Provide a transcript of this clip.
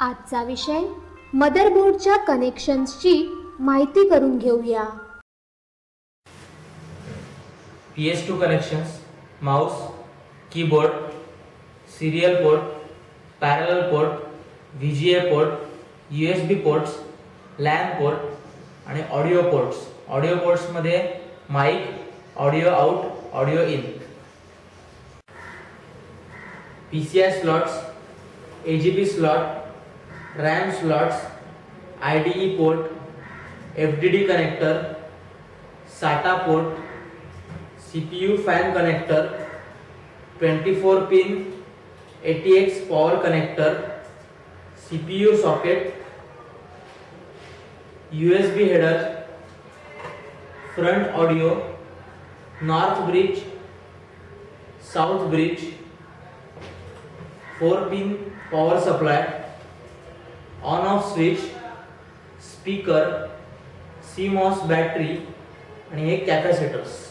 आजचा विषय मदरबोर्डच्या कनेक्शन्सची माहिती करून घेऊया. PS2 connections, mouse, keyboard, serial port, parallel port, VGA port, USB ports, LAN port आणि audio ports. Audio पोर्ट्समध्ये mic audio out audio in. P C I slots A G P slot RAM slots I port F connector SATA port CPU fan connector 24 pin ATX power connector CPU socket USB header front audio north bridge south bridge four pin power supply on off switch speaker CMOS battery आणि एक capacitors.